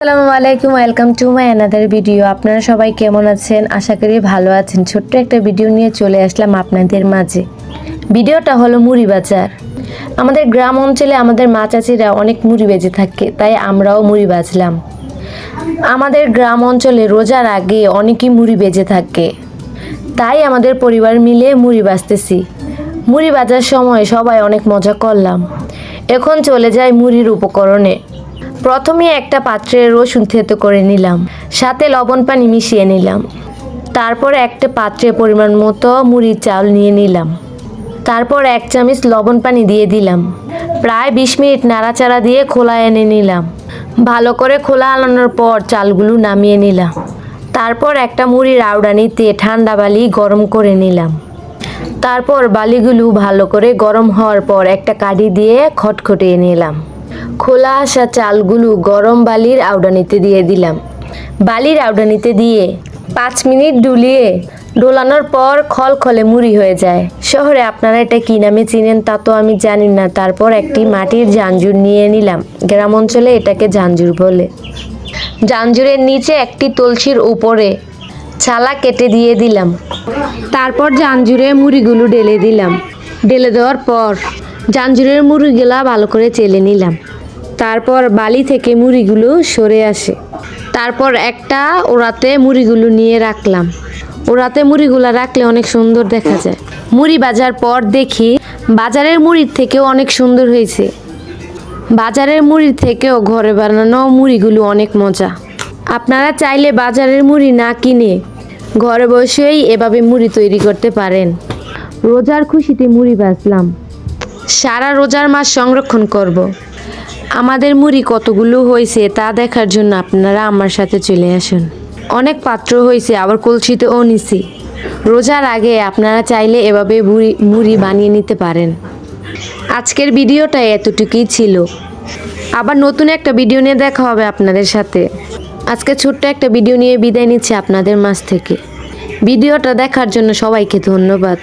আসসালামু আলাইকুম welcome to my another video আপনারা সবাই কেমন আছেন? আশা করি ভালো আছেন। ছোট্ট একটা ভিডিও নিয়ে চলে আসলাম আপনাদের মাঝে। ভিডিওটা হলো মুড়ি বাজার। আমাদের গ্রাম অঞ্চলে আমাদের মা চাচিরা অনেক মুড়ি বেজে থাকে, তাই আমরাও মুড়ি বাজলাম। আমাদের গ্রাম অঞ্চলে রোজার আগে অনেকই মুড়ি বেজে থাকে। তাই আমাদের পরিবার মিলে মুড়ি বাজতেছি। মুড়ি বাজার সময় সবাই অনেক মজা করলাম। এখন চলে যায় মুড়ির উপকরণে। প্রথমে একটা পাত্রে রসুন থেতো করে নিলাম, সাথে লবণ পানি মিশিয়ে নিলাম। তারপর একটা পাত্রে পরিমাণ মতো মুড়ির চাল নিয়ে নিলাম। তারপর এক চামচ লবণ পানি দিয়ে দিলাম। প্রায় বিশ মিনিট নাড়াচাড়া দিয়ে খোলা এনে নিলাম। ভালো করে খোলা আলানোর পর চালগুলো নামিয়ে নিলাম। তারপর একটা মুড়ির আউডানিতে ঠান্ডা বালি গরম করে নিলাম। তারপর বালিগুলো ভালো করে গরম হওয়ার পর একটা কাঠি দিয়ে খটখটিয়ে নিলাম। খোলা আসা চালগুলো গরম বালির আউডানিতে দিয়ে দিলাম। বালির আউডানিতে দিয়ে পাঁচ মিনিট ডুলিয়ে ডোলানোর পর খলখলে মুড়ি হয়ে যায়। শহরে আপনারা এটা কী নামে চিনেন তা তো আমি জানি না। তারপর একটি মাটির জাঞ্জুর নিয়ে নিলাম। গ্রাম অঞ্চলে এটাকে জাঞ্জুর বলে। জাঞ্জুরের নিচে একটি তুলসীর উপরে ছালা কেটে দিয়ে দিলাম। তারপর জাঞ্জুরে মুড়িগুলো ঢেলে দিলাম। ঢেলে দেওয়ার পর জাঞ্জুরের মুড়িগুলা ভালো করে চেলে নিলাম। তারপর বালি থেকে মুড়িগুলো সরে আসে। তারপর একটা ওরাতে মুড়িগুলো নিয়ে রাখলাম। ওরাতে মুড়িগুলো রাখলে অনেক সুন্দর দেখা যায়। মুড়ি বাজার পর দেখি বাজারের মুড়ির থেকেও অনেক সুন্দর হয়েছে। বাজারের মুড়ির থেকেও ঘরে বানানো মুড়িগুলো অনেক মজা। আপনারা চাইলে বাজারের মুড়ি না কিনে ঘরে বসেই এভাবে মুড়ি তৈরি করতে পারেন। রোজার খুশিতে মুড়ি বাজলাম। সারা রোজার মাস সংরক্ষণ করব। আমাদের মুড়ি কতগুলো হয়েছে তা দেখার জন্য আপনারা আমার সাথে চলে আসুন। অনেক পাত্র হয়েছে, আবার কলসিতেও নিছি। রোজার আগে আপনারা চাইলে এভাবে মুড়ি মুড়ি বানিয়ে নিতে পারেন। আজকের ভিডিওটা এতটুকুই ছিল। আবার নতুন একটা ভিডিও নিয়ে দেখা হবে আপনাদের সাথে। আজকে ছোট্ট একটা ভিডিও নিয়ে বিদায় নিচ্ছি আপনাদের মাঝ থেকে। ভিডিওটা দেখার জন্য সবাইকে ধন্যবাদ।